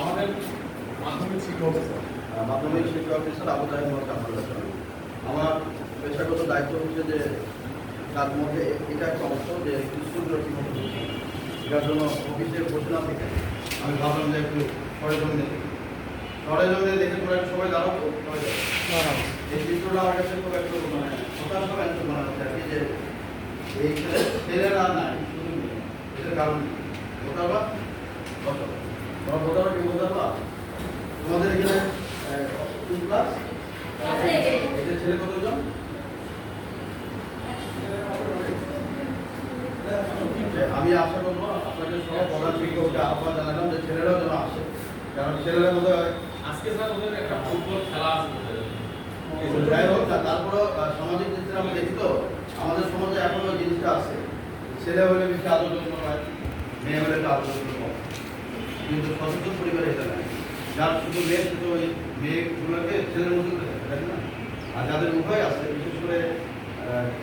আমাদের মাধ্যমিক শিক্ষক মাধ্যমিক শিক্ষা অফিসার আবু তাহের মোহাম্মদ কামরুল হাসান। আমার পেশাগত দায়িত্ব হচ্ছে যে তার মধ্যে এটা একটা অংশ যে স্কুলগুলো মতো জন্য অফিসে বসলাম থেকে আমি ভাবলাম যে একটু সরেজমিনে দেখি সরেজমিনে দেখে পরে একটু সবাই সবাই এই চিত্রটা আমার কাছে খুব একটু মানে হতাশ একটু মনে হচ্ছে আর যে এই ছেলেরা নাই শুধু মেয়ে। এটার কারণ কি? বলতে পারবা বলো। তোমরা বলতে পারবা কি বলতে তোমাদের এখানে তিন ক্লাস এদের ছেলে কতজন আমি আশা করব আপনাদের সব প্রধান শিক্ষককে আহ্বান জানালাম যে ছেলেরাও যেন আসে কারণ ছেলেরা বোধ হয় আজকে স্যার ওদের একটা ফুটবল খেলা আছে ওদের। যাই হোক না তারপরেও আহ, সামাজিক ক্ষেত্রে আমরা দেখি তো আমাদের সমাজে এখনও ওই জিনিসটা আছে ছেলে হলে বেশি আদর যত্ন হয়, মেয়ে হলে তো আদর যত্ন কম কিন্তু সচেতন পরিবারে এটা নাই। যার শুধু মেয়ে, শুধু ওই মেয়েগুলোকে ছেলের মতো তাই না? আর যাদের উভয় আছে, বিশেষ করে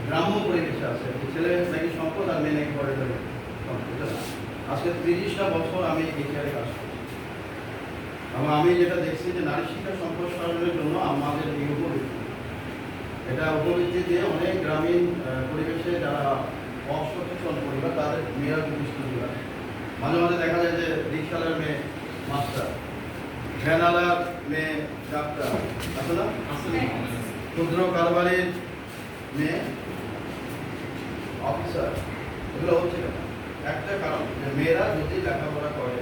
গ্রাম্য পরিবেশে আছে ছেলে নাকি সম্পদ আর মেয়ে নাকি পরে যাবে। আজকে তিরিশটা বছর আমি চেয়ারে কাজ করছি। এবং আমি যেটা দেখছি যে নারী শিক্ষা সম্প্রসারণের জন্য আমাদের এই উপবৃত্তি, এটা উপবৃত্তি দিয়ে অনেক গ্রামীণ পরিবেশে যারা অসচেতন পরিবার তাদের মেয়েরা কিন্তু যায় মাঝে মাঝে দেখা যায় যে রিক্সালার মেয়ে মাস্টার ভ্যানালার মেয়ে ডাক্তার আছে না? ক্ষুদ্র কারবারির মেয়ে অফিসার এগুলো হচ্ছে কেন? একটা কারণ যে মেয়েরা যদি লেখাপড়া করে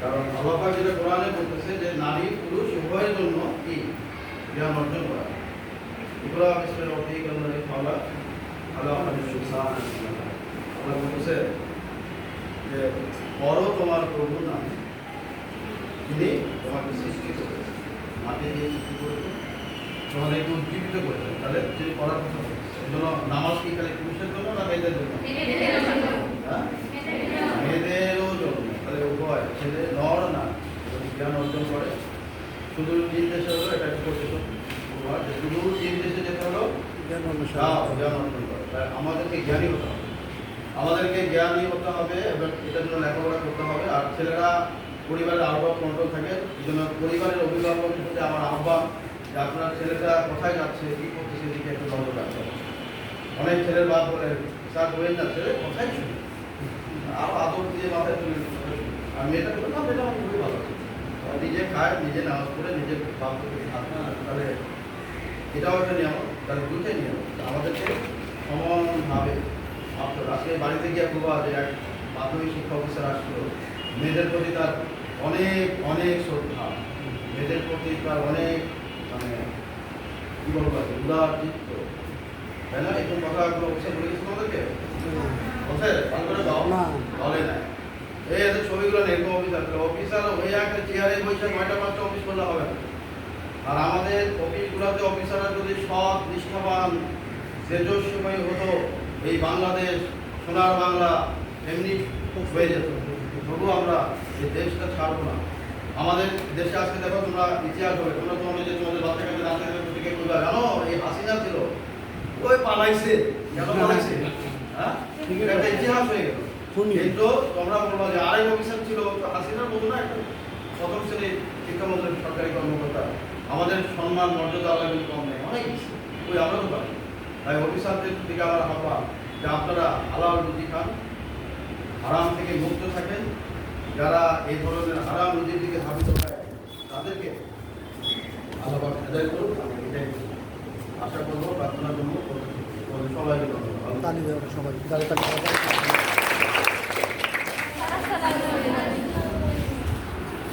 কারণ আল্লাহ যেটা কোরআনে বলতেছে যে নারী পুরুষ উভয়ের জন্য কি? জ্ঞান অর্জন করা। ইকরা বিসমি রাব্বিকা আল্লাযী খালাক আলা আহলি সুবহান আল্লাহ বলতেছে যে পড়ো তোমার প্রভু নাম। তিনি তোমাকে সৃষ্টি করেছেন। মাটি দিয়ে সৃষ্টি করেছেন। তোমাদেরকে উজ্জীবিত করেছেন। তাহলে তিনি পড়ার কথা জন্য নামাজ কি খালি পুরুষের জন্য না মেয়েদের জন্য? হ্যাঁ? মেয়েদেরও জন্য। তাহলে উভয় ছেলে নর না। যদি জ্ঞান অর্জন করে, শুধু তিন দেশে হলো এটা একটা যে শুধু তাও জ্ঞান অর্জন তাই আমাদেরকে জ্ঞানী হতে হবে। আমাদেরকে জ্ঞানী হতে হবে এবং এটার জন্য লেখাপড়া করতে হবে। আর ছেলেরা পরিবারের আহ্বান কন্ট্রোল থাকে, এই জন্য পরিবারের অভিভাবকের প্রতি আমার আহ্বান যে আপনার ছেলেটা কোথায় যাচ্ছে, কি করতেছে সেদিকে একটু নজর রাখতে হবে। অনেক ছেলের বাপ বলে, স্যার, বলেন না, ছেলে কোথায় ছুটি আর আদর দিয়ে মাথায় তুলে আর মেয়েটা বলে না, মেয়েটা আমার খুবই ভালো। নিজে খায়, নিজে নামাজ পড়ে নিজে বাপ তাহলে এটাও একটা নিয়ম তাহলে দুইটাই নিয়ম। আমাদেরকে সমানভাবে আপনার আজকে বাড়িতে গিয়ে প্রভা যে এক মাধ্যমিক শিক্ষা অফিসার আসলো। মেয়েদের প্রতি তার অনেক অনেক শ্রদ্ধা। মেয়েদের প্রতি তার অনেক মানে কি বলব উদার চিত্ত তাই না? এরকম কথা কথাগুলো অফিসার বলে গেছে তোমাদেরকে। বলে না। এই ছবিগুলো নেই এরকম অফিসার। অফিসার হয়ে একটা চেয়ারে বসে নয়টা পাঁচটা অফিস করলে হবে না। আর আমাদের অফিসগুলোতে অফিসাররা যদি সৎ নিষ্ঠাবান তেজস্বময় হতো এই বাংলাদেশ সোনার বাংলা এমনি খুব হয়ে যেত। তবু আমরা এই দেশটা ছাড়বো না। আমাদের দেশে আজকে দেখো তোমরা ইতিহাস হবে তোমরা তোমাদের যে তোমাদের বাচ্চা কাছে রাস্তা থেকে করবে জানো এই হাসিনা ছিল ওই পালাইছে কেন পালাইছে? হ্যাঁ? একটা ইতিহাস হয়ে গেল। কিন্তু তোমরা বলব যে আরেক অফিসার ছিল তো হাসিনার মতো না একটা প্রথম শ্রেণির শিক্ষামন্ত্রী সরকারি কর্মকর্তা। আমাদের সম্মান, মর্যাদা আলাদা কিন্তু কম নেই, অনেক ওই আমরা তো তাই অফিসারদের দিকে আমার আহ্বান যে আপনারা হালাল রুজি খান, হারাম থেকে মুক্ত থাকেন। যারা এই ধরনের হারাম রুজির দিকে ধাবিত হয়, তাদেরকে আল্লাহ পাক করুন আমি এটাই আশা করব, প্রার্থনা করব, সবাইকে ধন্যবাদ। সবাই